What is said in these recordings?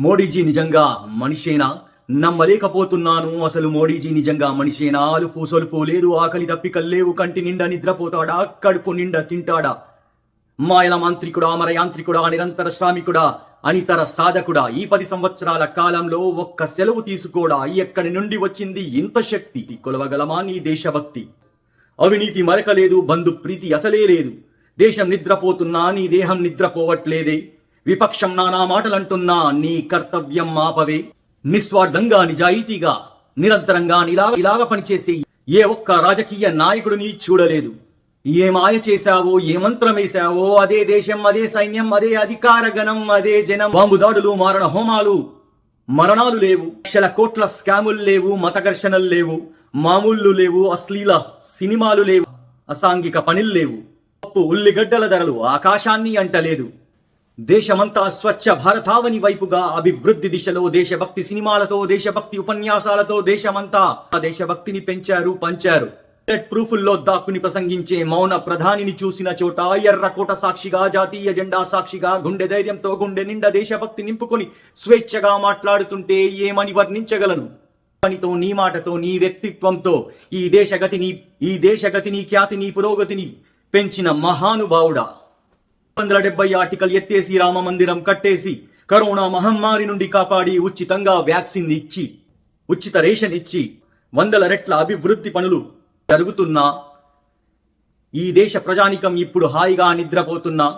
మోడీజీ నిజంగా మనిషేనా? నమ్మలేకపోతున్నాను అసలు మోడీజీ నిజంగా మనిషేనా? అలుపు సొలుపు లేదు ఆకలి తప్పికల్లేవు కంటి నిండా నిద్రపోతాడా? కడుపు నిండా తింటాడా? మాయల మాంత్రికుడా అమర యాంత్రికుడా నిరంతర శ్రామికుడా అనితర సాధకుడా? ఈ పది సంవత్సరాల కాలంలో ఒక్క సెలవు తీసుకోడా? ఎక్కడి నుండి వచ్చింది ఇంత శక్తి? కొలవగలమా నీ దేశభక్తి? అవినీతి మరకలేదు బంధు ప్రీతి అసలే లేదు. దేశం నిద్రపోతున్నా నీ దేహం నిద్రపోవట్లేదే. విపక్షం నానా మాటలంటున్నా నీ కర్తవ్యం మాపవే. నిస్వార్థంగా నిజాయితీగా నిరంతరంగా నిలా ఇలాగ పనిచేసే ఏ ఒక్క రాజకీయ నాయకుడిని చూడలేదు. ఏ మాయ చేశావో ఏ మంత్రం వేశావో అదే దేశం అదే సైన్యం అదే అధికార గణం అదే జనం. బాంబు దాడులు మారణ హోమాలు మరణాలు లేవు. లక్షల కోట్ల స్కాములు లేవు మత ఘర్షణలు లేవు మామూళ్ళు లేవు అశ్లీల సినిమాలు లేవు అసాంఘిక పనులు లేవు. పప్పు ఉల్లిగడ్డల ధరలు ఆకాశాన్ని అంటలేదు. దేశమంతా స్వచ్ఛ భారతావని వైపుగా అభివృద్ధి దిశలో దేశభక్తి సినిమాలతో దేశభక్తి ఉపన్యాసాలతో దేశమంతా ఆ దేశభక్తిని పెంచారు పంచారు. ప్రూఫుల్లో దాక్కుని ప్రసంగించే మౌన ప్రధానిని చూసిన చోట ఎర్రకోట సాక్షిగా జాతీయ జెండా సాక్షిగా గుండె ధైర్యంతో గుండె నిండా దేశభక్తి నింపుకొని స్వేచ్ఛగా మాట్లాడుతుంటే ఏమని వర్ణించగలను? పనితో నీ మాటతో నీ వ్యక్తిత్వంతో ఈ దేశగతిని ఈ దేశగతిని ఖ్యాతిని పురోగతిని పెంచిన మహానుభావుడా. వందల డెబ్బై ఆర్టికల్ ఎత్తేసి రామ మందిరం కట్టేసి కరోనా మహమ్మారి నుండి కాపాడి ఉచితంగా వ్యాక్సిన్ ఇచ్చి ఉచిత రేషన్ ఇచ్చి వందల రెట్ల అభివృద్ధి పనులు జరుగుతున్నా. ఈ దేశ ప్రజానికం ఇప్పుడు హాయిగా నిద్రపోతున్నా.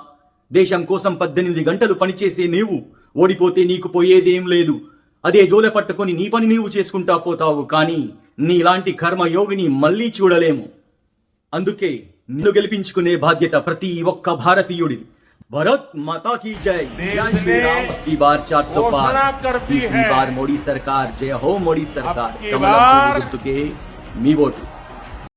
దేశం కోసం పద్దెనిమిది గంటలు పనిచేసే నీవు ఓడిపోతే నీకు పోయేదేం లేదు. అదే జోల పట్టుకొని నీ పని నీవు చేసుకుంటా పోతావు కానీ నీలాంటి కర్మయోగిని మళ్ళీ చూడలేము. అందుకే నిన్ను గెలిపించుకునే బాధ్యత ప్రతి ఒక్క భారతీయుడిది భరత్ మాతా की जय जय श्री राम की बार 400 घोषणा पार करती तीसरी है। बार मोदी सरकार जय हो मोदी सरकार अब की कमलम बार गुर्तुके మీ ఓటు